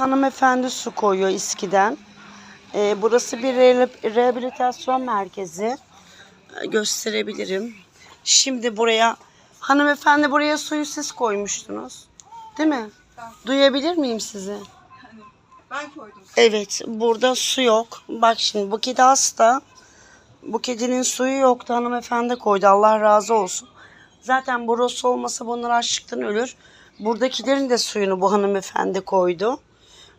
hanımefendi su koyuyor İSKİ'den. Ee, burası bir re- rehabilitasyon merkezi. Ee, gösterebilirim. Şimdi buraya hanımefendi buraya suyu siz koymuştunuz. Değil mi? Duyabilir miyim sizi? Ben koydum. Evet, burada su yok. Bak şimdi bu kedi hasta. Bu kedinin suyu yoktu. Hanımefendi koydu. Allah razı olsun. Zaten burası olmasa bunlar açlıktan ölür. Buradakilerin de suyunu bu hanımefendi koydu.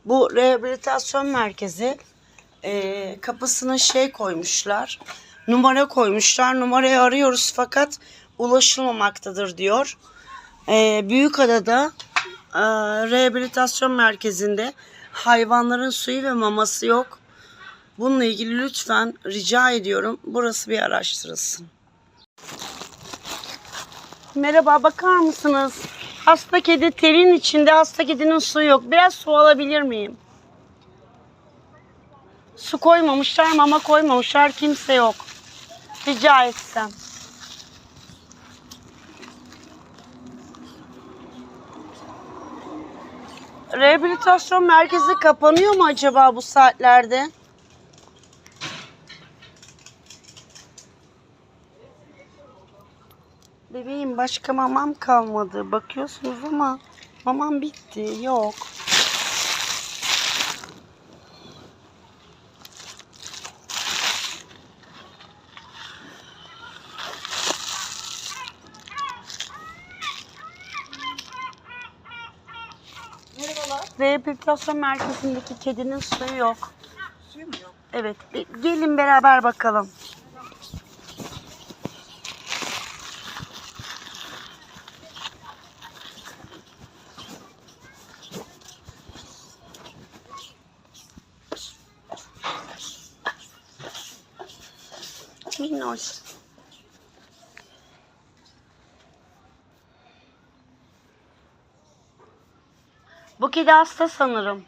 Bu rehabilitasyon merkezi eee, kapısına şey koymuşlar. Numara koymuşlar. Numarayı arıyoruz fakat ulaşılmamaktadır diyor. Eee Büyükada'da eee, rehabilitasyon merkezinde hayvanların suyu ve maması yok. Bununla ilgili lütfen rica ediyorum burası bir araştırılsın. Merhaba bakar mısınız? Hasta kedi telin içinde hasta kedinin suyu yok. Biraz su alabilir miyim? Su koymamışlar mama koymamışlar kimse yok. Rica etsem. Rehabilitasyon merkezi kapanıyor mu acaba bu saatlerde? Bebeğim başka mamam kalmadı. Bakıyorsunuz ama mamam bitti. Yok. Merhabalar. Rehabilitasyon merkezindeki kedinin suyu yok. Suyu mu yok? Evet. e, Gelin beraber bakalım. Minnoş. Bu kedi hasta sanırım.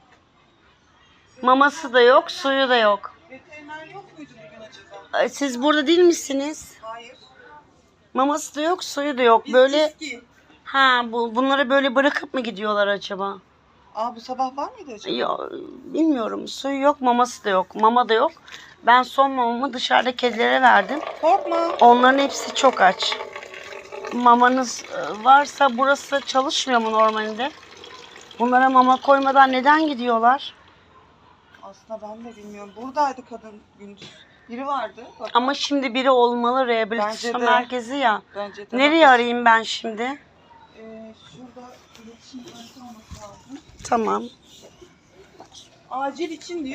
Maması da yok, suyu da yok. Veteriner yok muydu bugün acaba? Ee, Siz burada değil misiniz? Hayır. Maması da yok, suyu da yok. Böyle ha bu bunları böyle bırakıp mı gidiyorlar acaba? Aa bu sabah var mıydı acaba? Ya, bilmiyorum. Suyu yok, maması da yok. Mama da yok. Ben son mamamı dışarıda kedilere verdim. Korkma. Onların hepsi çok aç. Mamanız e, varsa burası çalışmıyor mu normalde? Bunlara mama koymadan neden gidiyorlar? Aslında ben de bilmiyorum. Buradaydı kadın gündüz. Biri vardı. Bak, Ama şimdi biri olmalı rehabilitasyon Bence de. merkezi ya. bence de. Nereye Bak- arayayım ben şimdi? Tamam. Acil için diyor.